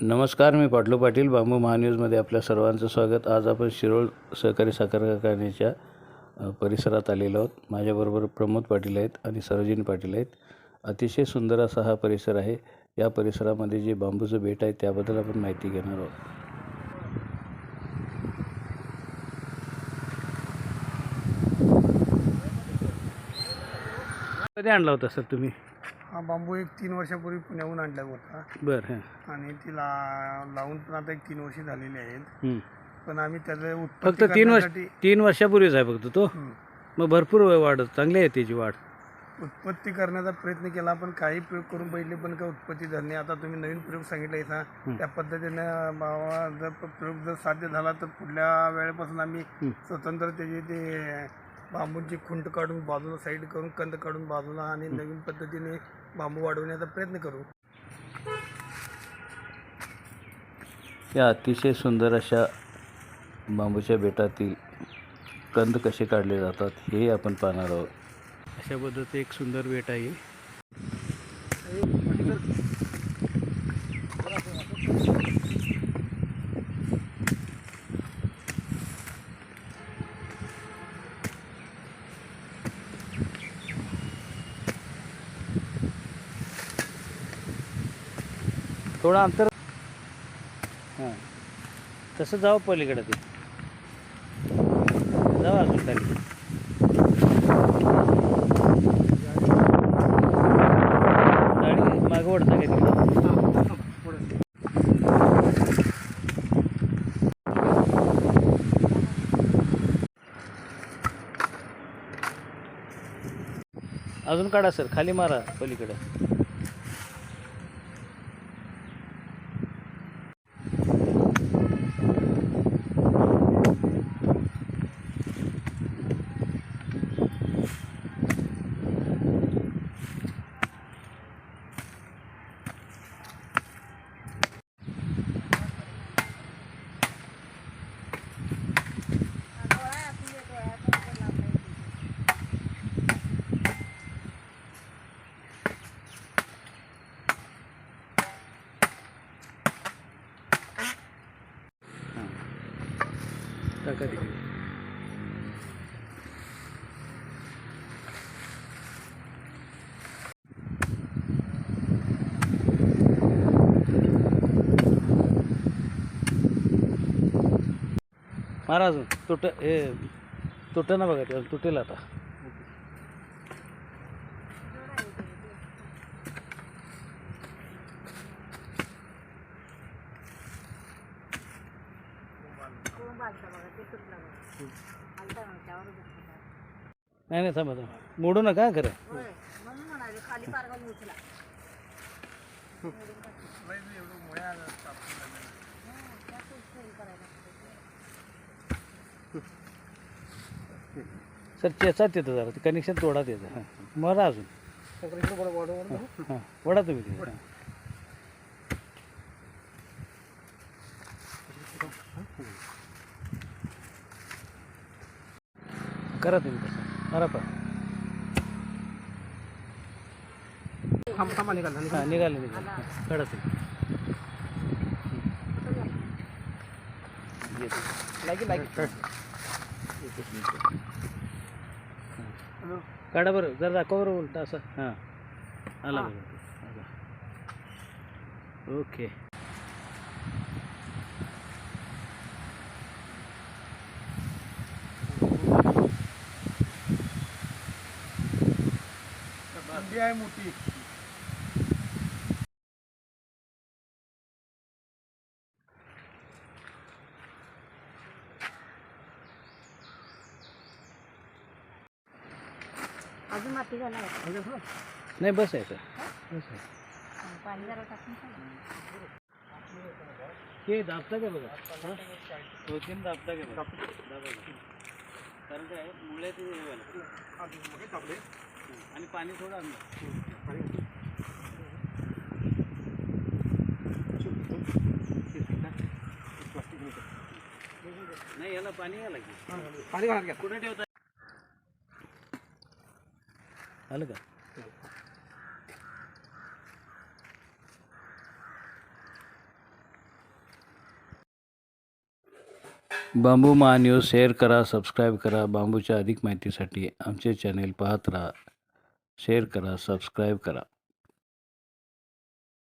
नमस्कार मी पाटलू पाटील बांबू महान्यूजमध्ये आपल्या सर्वांचं स्वागत. आज आपण शिरोळ सहकारी साखर कारखान्याच्या परिसरात आलेलो आहोत. माझ्याबरोबर प्रमोद पाटील आहेत आणि सरोजिनी पाटील आहेत. अतिशय सुंदर असा हा परिसर आहे. या परिसरामध्ये जे बांबूचं बेट आहे त्याबद्दल आपण माहिती घेणार आहोत. कधी आणला होता सर तुम्ही? हा बांबू एक तीन वर्षापूर्वी पुण्याहून आणला होता बरं आणि तिला लावून पण आता एक तीन वर्षे झालेली आहेत हं. पण आम्ही त्याचं फक्त तीन वर्ष तीन वर्षापूर्वीच आहे फक्त तो. मग भरपूर वाढ चांगली आहे त्याची वाढ उत्पत्ती करण्याचा प्रयत्न केला पण काही प्रयोग करून बघितले पण काय उत्पत्ती झाली नाही आता तुम्ही नवीन प्रयोग सांगितले. ना त्या पद्धतीनं बाबा जर प- प्रयोग जर साध्य झाला तर पुढल्या वेळेपासून आम्ही. स्वतंत्र त्याचे ते बांबूंची खुंट काढून बाजूला साईड करून कंद काढून बाजूला आणि नवीन पद्धतीने बांबू वाढवण्याचा प्रयत्न करू. या अतिशय सुंदर अशा बांबूच्या बेटातील कंद कसे काढले जातात हे आपण पाहणार आहोत. अशा पद्धतीचं एक सुंदर बेट आहे. थोडं अंतर हां. तसं जावं पलीकडं ते. जावं अजून खाली गाडी मागं ओढता का अजून काढा सर. खाली मारा पलीकडे. टाका तिकडे महाराज तुट हे तुट ना बघा तुटेल आता. नाही नाही थांबा थांबा. मोडू नका खरं. सर चेचात येतं जरा ते कनेक्शन तोडात येतं. मरा अजून. हां वडा तुम्ही ते करा तुम्ही तसं करा पण हां निघाले निघाले हां, तुम्ही येतो. एकच मिनिट. काढा बरं जरा दाखवा बरं उलटा असं. हां. आला. ओके. बंदी आहे मोठी अजून माती झाला नाही बस आहे सर. बस आहे. पाणी जरा हे दाबता का बघा? दोन दाबता का बघा? दाबा कारण काय मुळे ते. आणि पाणी थोडं आणलं. नाही याला पाणी घाला की पाणी कुठे ठेवता? आलं का? बांबू महा न्यूज शेअर करा सबस्क्राईब करा. बांबूच्या अधिक माहितीसाठी आमचे चॅनेल पाहत राहा. शेअर करा सबस्क्राईब करा